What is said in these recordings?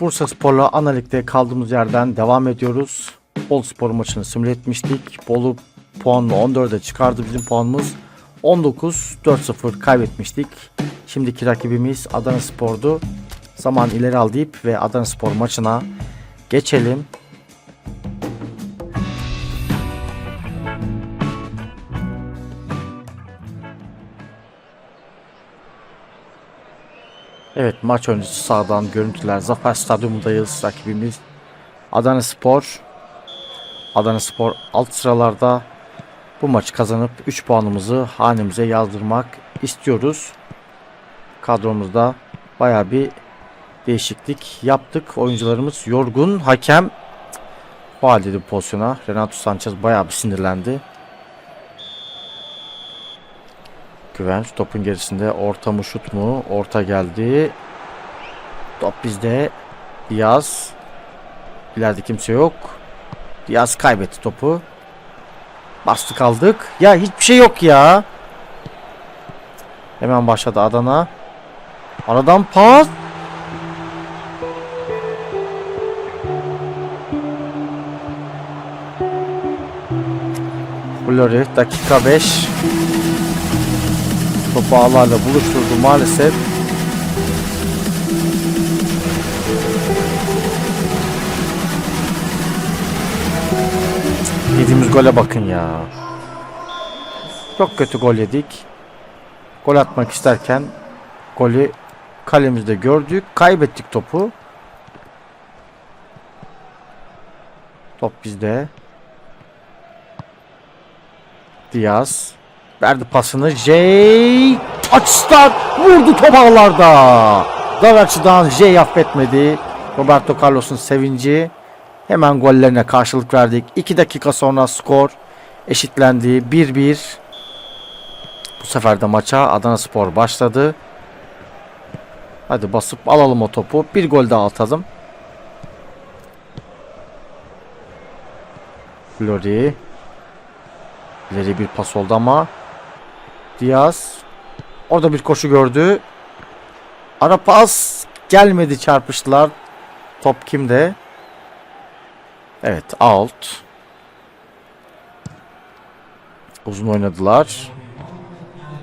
Bursa Spor'la Analik'te kaldığımız yerden devam ediyoruz. Bolu Spor maçını simüle etmiştik. Bolu puanını 14'e çıkardı bizim puanımız. 19-4-0 kaybetmiştik. Şimdiki rakibimiz Adana Spor'du. Zaman ileri al deyip ve Adana Spor maçına geçelim. Evet maç öncesi sağdan görüntüler. Zafer Stadyumundayız. Rakibimiz Adana Spor. Adana Spor alt sıralarda bu maçı kazanıp 3 puanımızı hanemize yazdırmak istiyoruz. Kadromuzda baya bir değişiklik yaptık. Oyuncularımız yorgun. Hakem faal dedi pozisyona. Renato Sanchez baya bir sinirlendi. Güvenç topun gerisinde orta mı şut mu? Orta geldi. Top bizde. Diaz. İleride kimse yok. Diaz kaybetti topu. Bastı kaldık. Ya hiçbir şey yok ya. Hemen başladı Adana. Aradan pas. Flori dakika 5. Topu ağlarla buluşturdu maalesef. Yediğimiz gole bakın ya. Çok kötü gol yedik. Gol atmak isterken golü kalemizde gördük. Kaybettik topu. Top bizde. Diaz. Verdi pasını. Jay açıdan vurdu top ağlarda. Dar açıdan Jay affetmedi. Roberto Carlos'un sevinci. Hemen gollerine karşılık verdik. 2 dakika sonra skor eşitlendi. 1-1. Bu sefer de maça Adana Spor başladı. Hadi basıp alalım o topu. Bir gol daha atalım. Flori. İleri bir pas oldu ama Diaz orada bir koşu gördü. Ara pas gelmedi çarpıştılar. Top kimde? Evet out. Uzun oynadılar.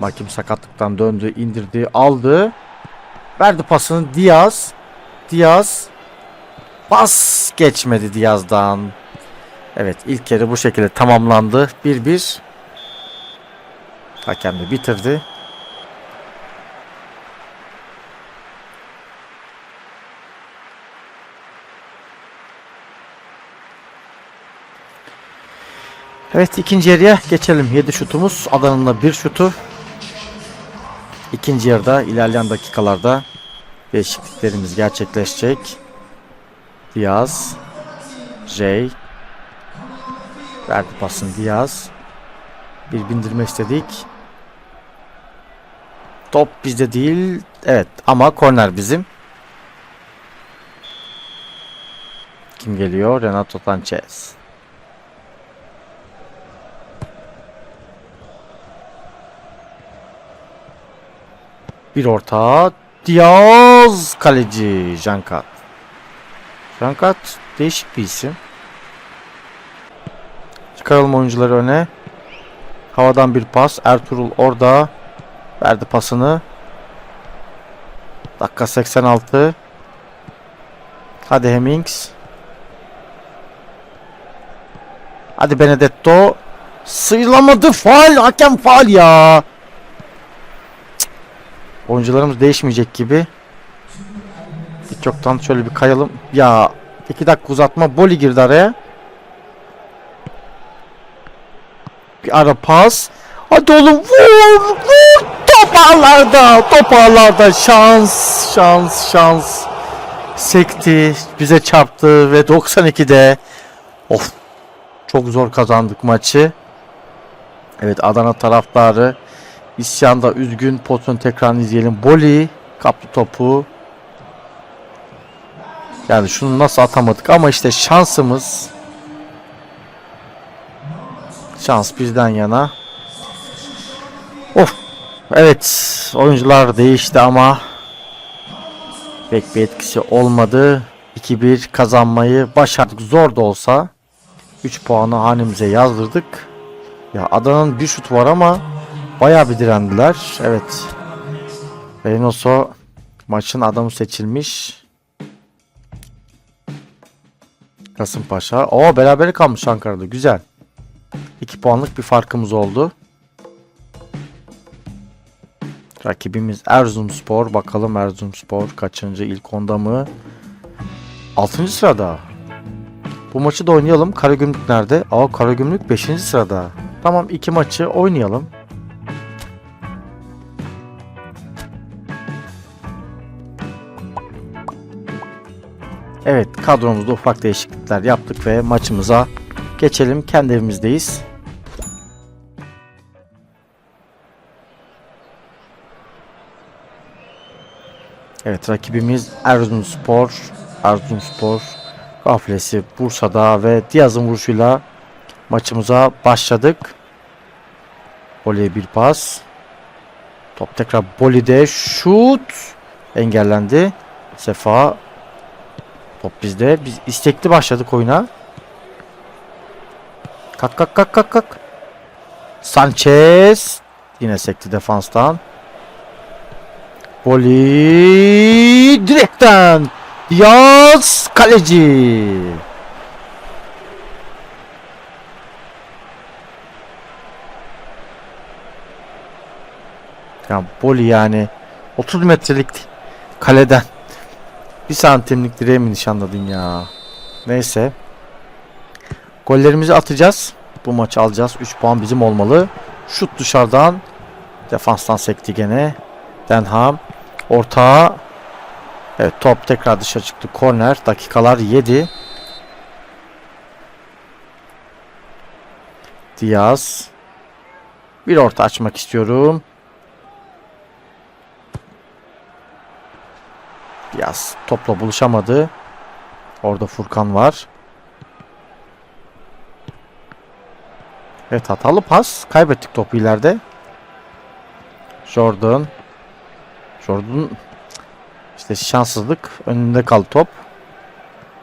Makim sakatlıktan döndü, indirdi, aldı. Verdi pasını Diaz. Diaz. Pas geçmedi Diaz'dan. Evet ilk yarı bu şekilde tamamlandı. 1-1. Hakem de bitirdi. Evet ikinci yarıya geçelim. 7 şutumuz. Adana'nın da 1 şutu. İkinci yarıda ilerleyen dakikalarda değişikliklerimiz gerçekleşecek. Diaz, Jay, verdi pasını Diaz. Bir bindirme istedik. Top bizde değil. Evet ama korner bizim. Kim geliyor? Renato Sanchez. Bir orta. Diaz kaleci Jankat. Jankat değişik bir isim. Çıkaralım oyuncuları öne. Havadan bir pas. Ertuğrul orada. Verdi pasını. Dakika 86. Hadi Hemmings. Hadi Benedetto. Sıyrılamadı. Faal. Hakem faal ya. Cık. Oyuncularımız değişmeyecek gibi. Bir çoktan şöyle bir kayalım. Ya 2 dakika uzatma. Boli girdi araya. Bir ara pas. Hadi oğlum vur vur. Top ağlarda. Top ağlarda. Şans şans şans. Sekti. Bize çarptı ve 92'de. Of. Çok zor kazandık maçı. Evet Adana taraftarı isyanda üzgün. Pozisyon tekrarını izleyelim. Boli kaptı topu. Yani şunu nasıl atamadık ama işte şansımız Şans bizden yana. Of. Evet. Oyuncular değişti ama pek bir etkisi olmadı. 2-1 kazanmayı başardık. Zor da olsa 3 puanı hanemize yazdırdık. Ya Adana'nın bir şut var ama bayağı bir direndiler. Evet. Reynoso maçın adamı seçilmiş. Kasımpaşa. O beraber kalmış Ankara'da. Güzel. 2 puanlık bir farkımız oldu. Rakibimiz Erzurumspor. Bakalım Erzurumspor kaçıncı ilk onda mı? 6. sırada. Bu maçı da oynayalım. Karagümrük nerede? Aa Karagümrük 5. sırada. Tamam iki maçı oynayalım. Evet kadromuzda ufak değişiklikler yaptık ve maçımıza geçelim. Kendi evimizdeyiz. Evet rakibimiz Erzurumspor. Erzurumspor kafilesi Bursa'da ve Diaz'ın vuruşuyla maçımıza başladık. Boli'ye bir pas. Top tekrar Boli'de şut engellendi. Sefa top bizde. Biz istekli başladık oyuna. Kalk kalk kalk kalk kalk. Sanchez yine sekti defanstan. Boli direkten Diaz kaleci. Ya Boli yani 30 metrelik kaleden bir santimlik direğe mi nişanladın ya? Neyse. Gollerimizi atacağız. Bu maçı alacağız. 3 puan bizim olmalı. Şut dışarıdan. Defanstan sekti gene. Denham. Ortağa. Evet top tekrar dışarı çıktı. Korner. Dakikalar 7. Diaz. Bir orta açmak istiyorum. Diaz topla buluşamadı. Orada Furkan var. Evet hatalı pas. Kaybettik topu ileride. Jordan. Jordan işte şanssızlık. Önünde kaldı top.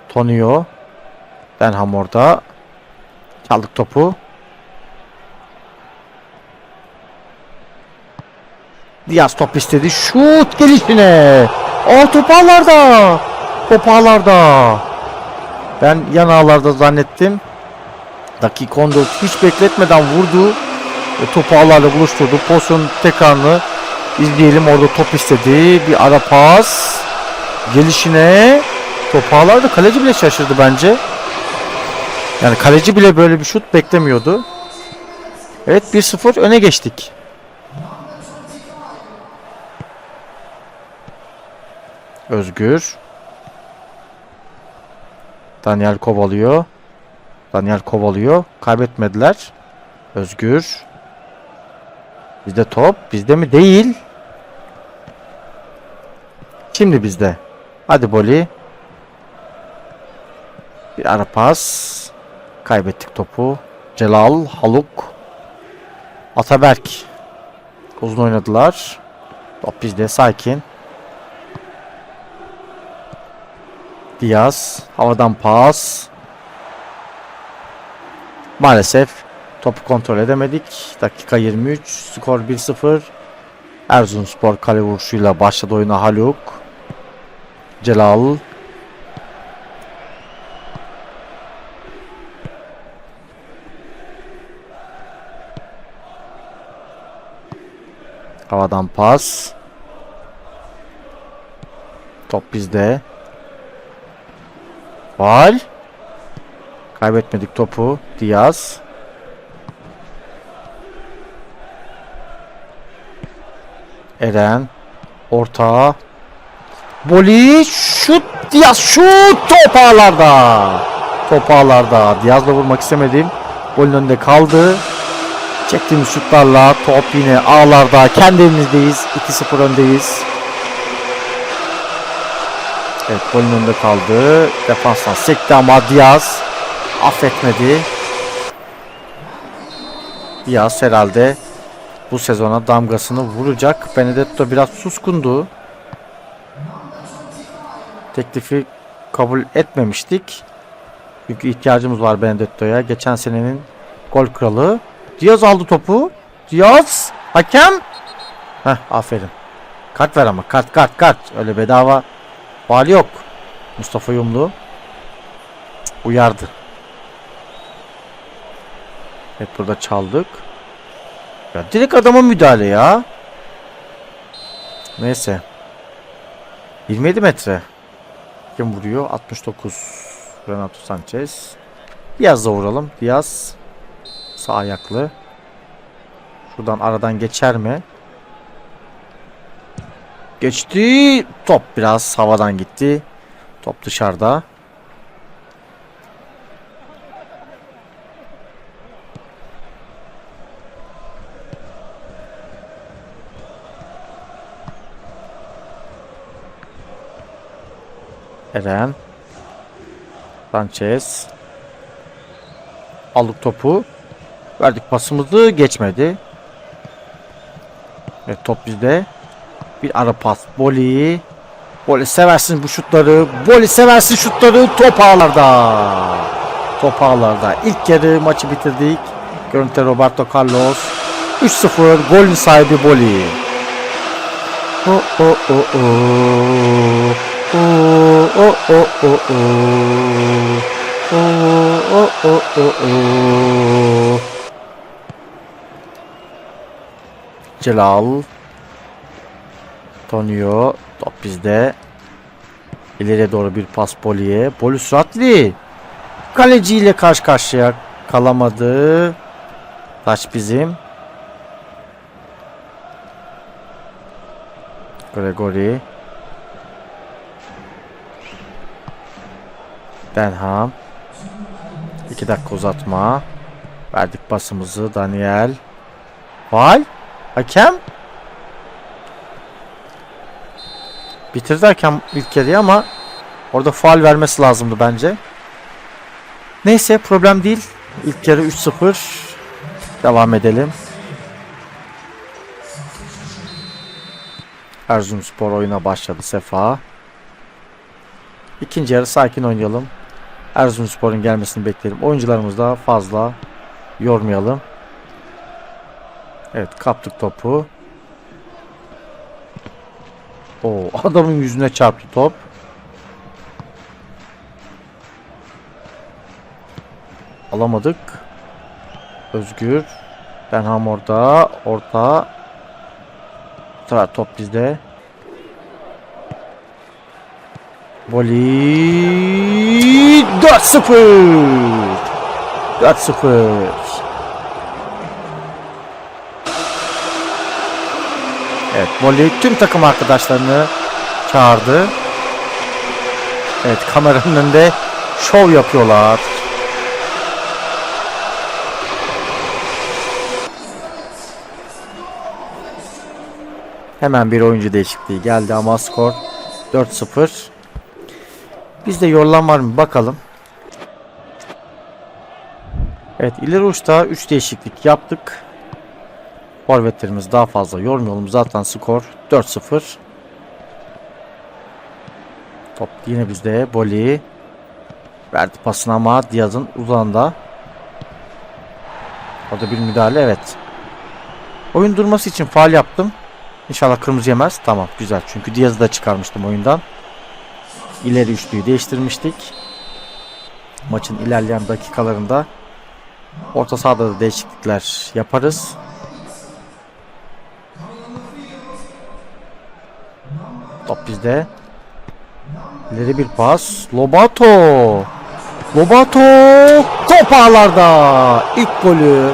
Tonio. Denham orada. Çaldık topu. Diaz top istedi. Şut gelişine. O top ağlarda. Top ağlarda. Ben yan ağlarda zannettim. Dakika 14 hiç bekletmeden vurdu. E, topu ağlarla buluşturdu. Pozisyon tekrarını izleyelim. Orada top istedi. Bir ara pas. Gelişine. Top ağlarda. Kaleci bile şaşırdı bence. Yani kaleci bile böyle bir şut beklemiyordu. Evet 1-0 öne geçtik. Özgür. Daniel kovalıyor. Daniel kovalıyor. Kaybetmediler. Özgür. Bizde top. Bizde mi? Değil. Şimdi bizde. Hadi Boli. Bir ara pas. Kaybettik topu. Celal, Haluk. Ataberk. Uzun oynadılar. Top bizde. Sakin. Diaz. Havadan pas. Maalesef topu kontrol edemedik. Dakika 23. Skor 1-0. Erzurumspor kale vuruşuyla başladı oyuna Haluk. Celal. Havadan pas. Top bizde. Faal. Kaybetmedik topu. Diaz. Eren. Orta. Boli. Şut. Diaz. Şut. Top ağlarda. Top ağlarda. Diaz'la vurmak istemedim. Golün önünde kaldı. Çektiğimiz şutlarla top yine ağlarda. Kendi evimizdeyiz. 2-0 öndeyiz. Evet golün önünde kaldı. Defanstan sekti ama Diaz affetmedi. Diaz herhalde bu sezona damgasını vuracak. Benedetto biraz suskundu. Teklifi kabul etmemiştik. Çünkü ihtiyacımız var Benedetto'ya. Geçen senenin gol kralı. Diaz aldı topu. Diaz. Hakem. Heh aferin. Kart ver ama. Kart kart kart. Öyle bedava. Faal yok. Mustafa Yumlu. Uyardı. Evet burada çaldık. Ya direkt adama müdahale ya. Neyse. 27 metre. Kim vuruyor? 69. Renato Sanchez. Diaz'la vuralım. Diaz. Sağ ayaklı. Şuradan aradan geçer mi? Geçti. Top biraz havadan gitti. Top dışarıda. Eren. Sanchez. Aldık topu. Verdik pasımızı geçmedi. Evet top bizde. Bir ara pas. Boli. Boli seversin bu şutları. Boli seversin şutları. Top ağlarda. Top ağlarda. İlk yarı maçı bitirdik. Görüntü Roberto Carlos. 3-0 golün sahibi Boli. Oh oh oh oh. Oh. Oh oh oh oh oh. Celal. Tonio. Top bizde. İleriye doğru bir pas Poli'ye. Poli süratli. Kaleciyle karşı karşıya kalamadı. Taç bizim. Gregory. Denham. 2 dakika uzatma. Verdik pasımızı Daniel. Val. Hakem. Bitirdi hakem ilk yarıyı ama orada faal vermesi lazımdı bence. Neyse problem değil. İlk yarı 3-0. Devam edelim. Erzurumspor oyuna başladı Sefa. İkinci yarı sakin oynayalım. Erzurumspor'un gelmesini bekleyelim. Oyuncularımızı da fazla yormayalım. Evet kaptık topu. O adamın yüzüne çarptı top. Alamadık. Özgür. Benham orada. Orta. Sefer top bizde. Voli 4-0 4-0 Evet Voli tüm takım arkadaşlarını çağırdı. Evet kameranın önünde şov yapıyorlar. Hemen bir oyuncu değişikliği geldi ama skor 4-0. Bizde yorulan var mı bakalım. Evet ileri uçta 3 değişiklik yaptık. Forvetlerimiz daha fazla yormayalım. Zaten skor 4-0. Top yine bizde. Boli. Verdi pasını ama Diaz'ın uzağında. Orada bir müdahale evet. Oyun durması için faal yaptım. İnşallah kırmızı yemez. Tamam güzel. Çünkü Diaz'ı da çıkarmıştım oyundan. İleri üçlüyü değiştirmiştik. Maçın ilerleyen dakikalarında orta sahada da değişiklikler yaparız. Top bizde. İleri bir pas. Lobato. Lobato top ağlarda. İlk golü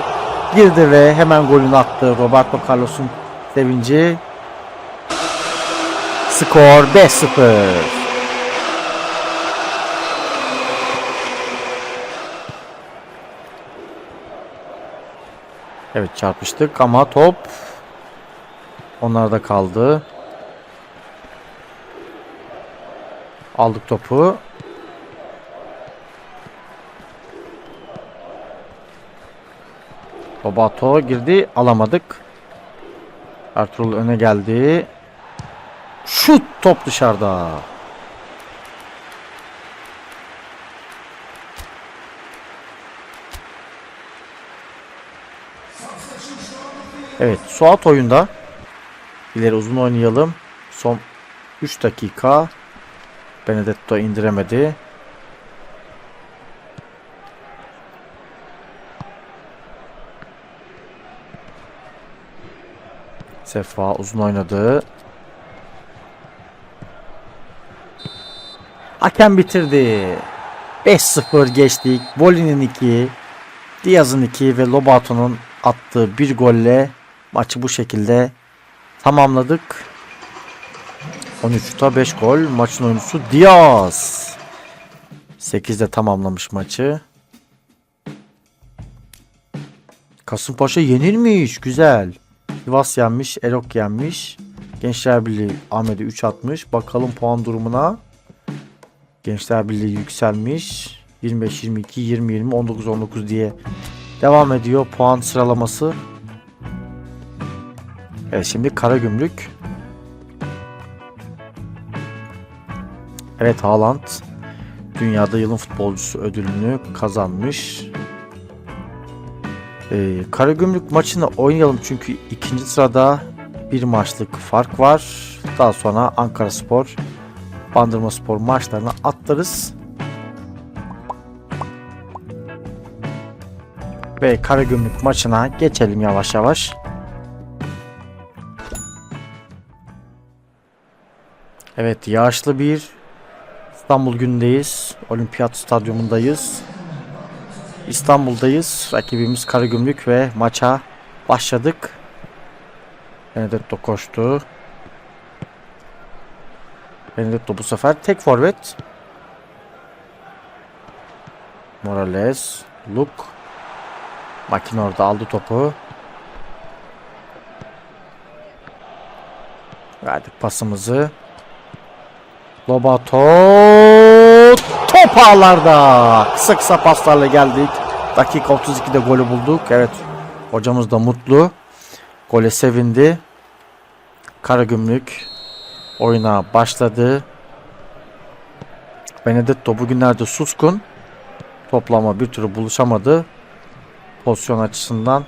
girdi ve hemen golünü attı. Roberto Carlos'un sevinci. Skor 5-0. Evet çarpıştık ama top onlarda kaldı. Aldık topu. Robato girdi. Alamadık. Ertuğrul öne geldi. Şut top dışarıda. Evet Suat oyunda. İleri uzun oynayalım. Son 3 dakika. Benedetto indiremedi. Sefa uzun oynadı. Hakem bitirdi. 5-0 geçtik. Boli'nin 2, Diaz'ın 2 ve Lobato'nun attığı bir golle maçı bu şekilde tamamladık. 13'ta 5 gol. Maçın oyuncusu Diaz. 8'de tamamlamış maçı. Kasımpaşa yenilmiş. Güzel. Sivas yenmiş. Erok yenmiş. Gençler Birliği Ahmet'e 3 atmış. Bakalım puan durumuna. Gençler Birliği yükselmiş. 25 22 20 20 19 19 diye devam ediyor puan sıralaması. Evet şimdi Karagümrük. Evet Haaland dünyada yılın futbolcusu ödülünü kazanmış. Ee, Karagümrük maçını oynayalım çünkü ikinci sırada bir maçlık fark var. Daha sonra Ankara Spor, Bandırma Spor maçlarına atlarız. Ve Karagümrük maçına geçelim yavaş yavaş. Evet yağışlı bir İstanbul günündeyiz. Olimpiyat stadyumundayız. İstanbul'dayız. Rakibimiz Karagümrük ve maça başladık. Benedetto koştu. Benedetto bu sefer tek forvet. Morales, Luke. Makin orada aldı topu. Verdik pasımızı. Lobato top ağlarda. Kısa kısa paslarla geldik. Dakika 32'de golü bulduk. Evet. Hocamız da mutlu. Gole sevindi. Karagümrük oyuna başladı. Benedetto bugünlerde suskun. Toplama bir türlü buluşamadı. Pozisyon açısından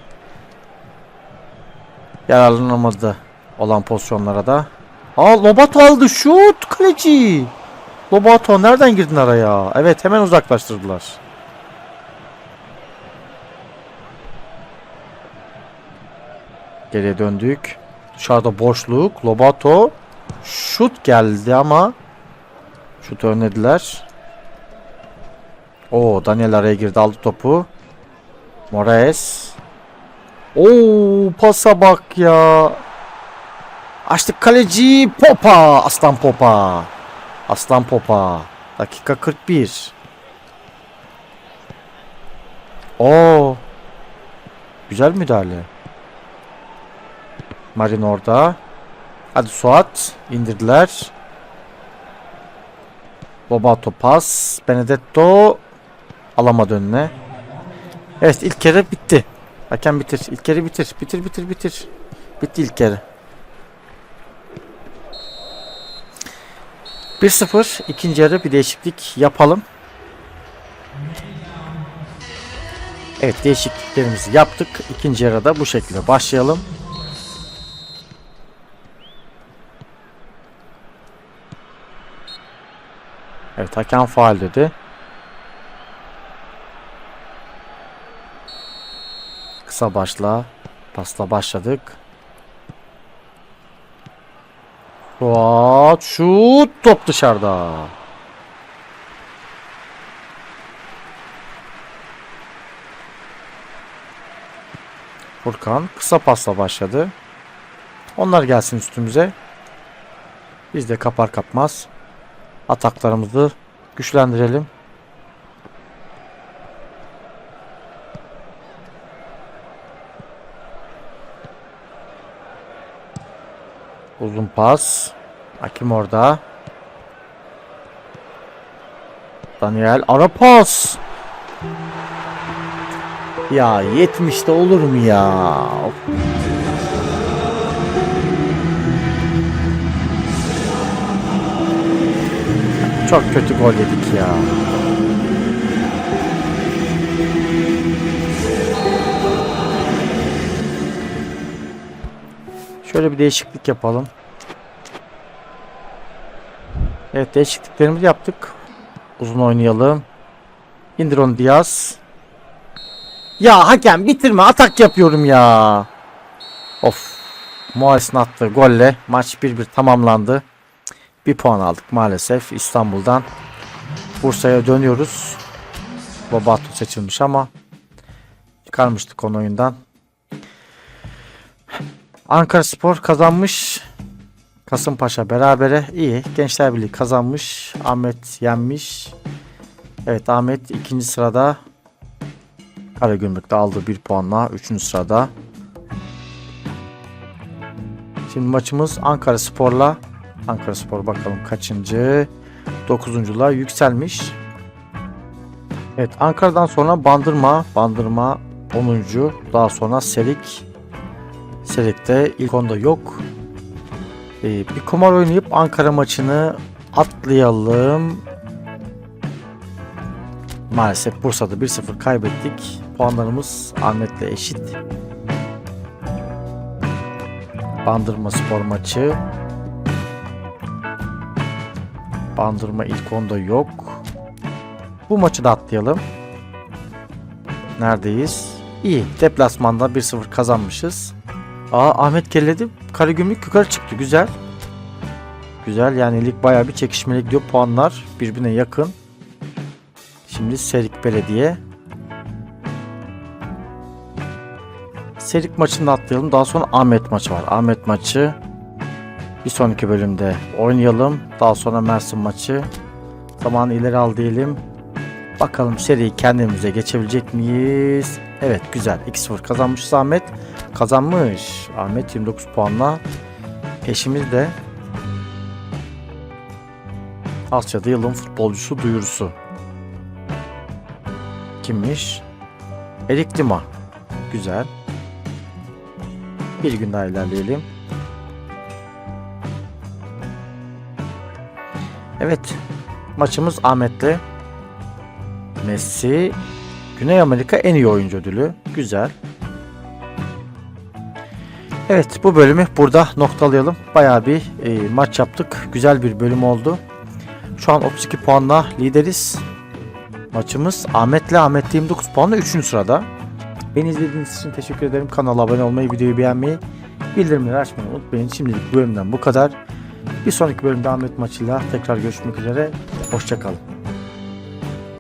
yararlanamadı olan pozisyonlara da. Aa Lobato aldı şut kaleci. Lobato nereden girdin araya? Evet hemen uzaklaştırdılar. Geriye döndük. Dışarıda boşluk. Lobato şut geldi ama şut önlediler. O Daniel araya girdi aldı topu. Moraes. Oo pasa bak ya. Açtık kaleci Popa. Aslan Popa. Aslan Popa. Dakika 41. Oo. Güzel müdahale. Marin orada. Hadi Suat. indirdiler. Lobato pas. Benedetto alamadı önüne. Evet ilk kere bitti. Hakem bitir. İlk kere bitir. Bitir bitir bitir. Bitti ilk kere. 1-0 ikinci yarı bir değişiklik yapalım. Evet değişikliklerimizi yaptık. İkinci yarıda bu şekilde başlayalım. Evet hakem faal dedi. Kısa başla. Pasla başladık. Suat şut top dışarıda. Furkan kısa pasla başladı. Onlar gelsin üstümüze. Biz de kapar kapmaz ataklarımızı güçlendirelim. Uzun pas. Hakim orada. Daniel ara pas. Ya 70'te olur mu ya? Çok kötü gol yedik ya. Şöyle bir değişiklik yapalım. Evet değişikliklerimizi yaptık. Uzun oynayalım. İndir onu Diaz. Ya hakem bitirme atak yapıyorum ya. Of. Muhales'in attığı golle maç 1-1 tamamlandı. Bir puan aldık maalesef İstanbul'dan. Bursa'ya dönüyoruz. Bobato seçilmiş ama çıkarmıştık onu oyundan. Ankara Spor kazanmış. Kasımpaşa berabere iyi. Gençler Birliği kazanmış. Ahmet yenmiş. Evet Ahmet ikinci sırada. Karagümrük'te aldığı bir puanla üçüncü sırada. Şimdi maçımız Ankara Spor'la. Ankara Spor bakalım kaçıncı? Dokuzunculuğa yükselmiş. Evet Ankara'dan sonra Bandırma. Bandırma 10. Daha sonra Serik. Serik'te ilk onda yok. Ee, bir kumar oynayıp Ankara maçını atlayalım. Maalesef Bursa'da 1-0 kaybettik. Puanlarımız Ahmet'le eşit. Bandırma spor maçı. Bandırma ilk onda yok. Bu maçı da atlayalım. Neredeyiz? İyi. Deplasmanda 1-0 kazanmışız. Aa Ahmet kelledi. Karagümrük yukarı çıktı. Güzel. Güzel yani lig bayağı bir çekişmeli gidiyor. Puanlar birbirine yakın. Şimdi Serik Belediye. Serik maçını atlayalım. Daha sonra Ahmet maçı var. Ahmet maçı bir sonraki bölümde oynayalım. Daha sonra Mersin maçı. Zamanı ileri al diyelim. Bakalım seriyi kendimize geçebilecek miyiz? Evet güzel. 2-0 kazanmış Ahmet. Kazanmış. Ahmet 29 puanla. Peşimizde. Asya'da yılın futbolcusu duyurusu. Kimmiş? Erik Lima. Güzel. Bir gün daha ilerleyelim. Evet. Maçımız Ahmet'le. Messi Güney Amerika en iyi oyuncu ödülü. Güzel. Evet bu bölümü burada noktalayalım. Bayağı bir e, maç yaptık. Güzel bir bölüm oldu. Şu an 32 puanla lideriz. Maçımız Ahmet'le Ahmet 29 puanla 3. sırada. Beni izlediğiniz için teşekkür ederim. Kanala abone olmayı, videoyu beğenmeyi, bildirimleri açmayı unutmayın. Şimdilik bölümden bu kadar. Bir sonraki bölümde Ahmet maçıyla tekrar görüşmek üzere. Hoşçakalın.